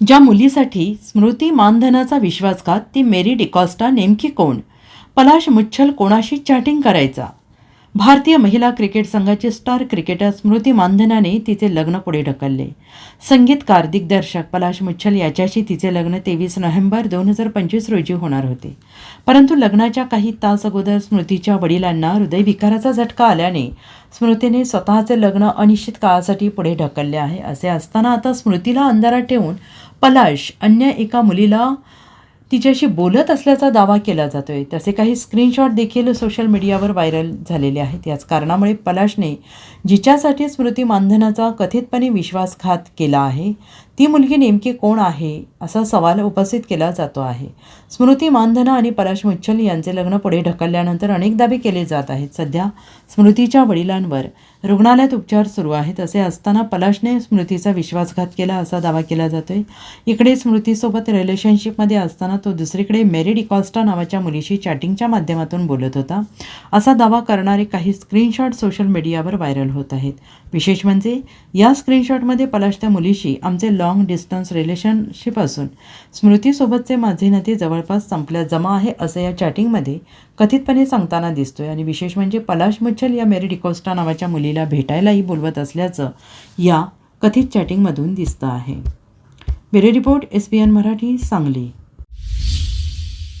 ज्या मुलीसाठी स्मृती मानधनाचा विश्वासघात ती मेरी डिकॉस्टा नेमकी कोण? पलाश मुच्छल कोणाशी चॅटिंग करायचा? भारतीय महिला क्रिकेट संघाचे स्टार क्रिकेटर स्मृती मानधनाने तिचे लग्न पुढे ढकलले. संगीतकार दिग्दर्शक पलाश मुच्छल याच्याशी तिचे लग्न तेवीस नोव्हेंबर दोन हजार पंचवीस रोजी होणार होते. परंतु लग्नाच्या काही तास अगोदर स्मृतीच्या वडिलांना हृदयविकाराचा झटका आल्याने स्मृतीने स्वतःचे लग्न अनिश्चित काळासाठी पुढे ढकलले आहे असे असताना आता स्मृतीला अंधारात ठेवून पलाश अन्य एका मुलीला तिच्याशी बोलत असल्याचा दावा केला जातो आहे तसे काही स्क्रीनशॉट देखील सोशल मीडियावर व्हायरल झालेले आहेत. याच कारणामुळे पलाशने जिच्यासाठी स्मृती मानधनाचा कथितपणे विश्वासघात केला आहे ती मुलगी नेमकी कोण आहे? असा सवाल उपस्थित केला जातो आहे. स्मृती मानधना आणि पराश मुच्छल यांचे लग्न पुढे ढकलल्यानंतर अनेक दावे केले जात आहेत. सध्या स्मृतीच्या वडिलांवर रुग्णालयात उपचार सुरू आहेत असे असताना पलाशने स्मृतीचा विश्वासघात केला असा दावा केला जातोय. इकडे स्मृतीसोबत रिलेशनशिपमध्ये असताना तो दुसरीकडे मेरी डिकॉस्टा नावाच्या मुलीशी चॅटिंगच्या माध्यमातून बोलत होता. असा दावा करणारे काही स्क्रीनशॉट सोशल मीडियावर व्हायरल होत आहेत. विशेष म्हणजे या स्क्रीनशॉटमध्ये पलाश त्या मुलीशी आमचे लॉंग डिस्टन्स रिलेशनशिप असून स्मृतीसोबतचे माझे नाते जवळपास संपल्या जमा आहे असं या चॅटिंगमध्ये कथितपणे सांगताना दिसतोय. आणि विशेष म्हणजे पलाश मुच्छल या मेरी डिकोस्टा नावाच्या मुलीला भेटायलाही बोलवत असल्याचं या कथित चॅटिंगमधून दिसतं आहे. Bureau report S B N Marathi Sangli.